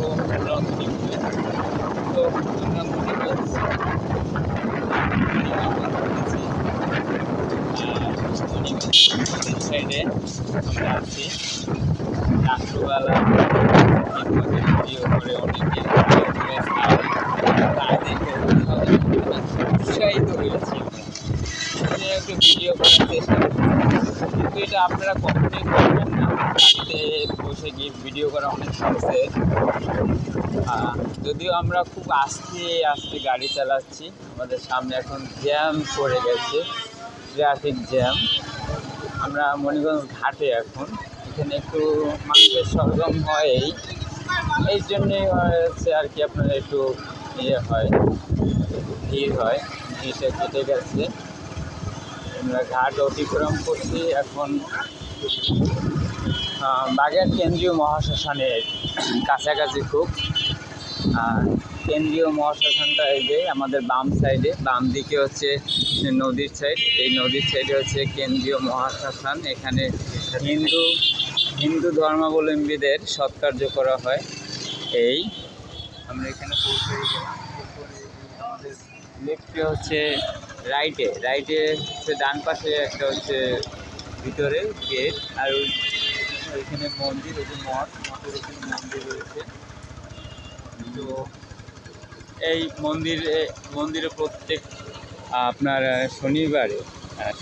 আরও রন্ধনী তো সাইডে আমরা ভিডিও করে অনেকে উৎসাহিত হয়েছি একটু ভিডিও করছি এটা আপনারা কখনোই করবেন না বসে গিয়ে ভিডিও করা অনেক সহজে যদিও আমরা খুব আস্তে আস্তে গাড়ি চালাচ্ছি, আমাদের সামনে এখন জ্যাম পড়ে গেছে ট্রাফিক জ্যাম আমরা মণিগঞ্জ ঘাটে এখন, এখানে একটু মানুষের সরগম হয় এই জন্যে, হচ্ছে আর কি আপনার একটু ইয়ে হয়, ভিড় হয় ভিড়টা কেটে গেছে। আমরা ঘাট অতিক্রম করছি এখন। বাগের কেন্দ্রীয় মহাশ্মশানের কাছাকাছি খুব। আর কেন্দ্রীয় মহাশ্মশানটা এই যে আমাদের বাম সাইডে, বাম দিকে হচ্ছে নদীর সাইড এই নদীর সাইডে হচ্ছে কেন্দ্রীয় মহাশ্মশান। এখানে হিন্দু হিন্দু ধর্মাবলম্বীদের সৎকার্য করা হয়। এই আমরা এখানে পৌঁছে লেফটে হচ্ছে রাইটে রাইটে হচ্ছে ডান পাশে একটা হচ্ছে ভিতরে গেট আর ওই- ওইখানে মন্দির, ওই যে মঠ, মঠের ওখানে মন্দির রয়েছে। তো এই মন্দিরে মন্দিরে প্রত্যেক, আপনার শনিবারে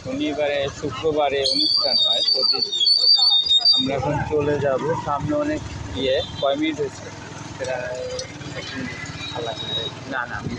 শনিবারে, শুক্রবারে অনুষ্ঠান হয় প্রতি আমরা এখন চলে যাব। সামনে অনেক ইয়ে কয় মিনিট হয়েছে? না না, আমি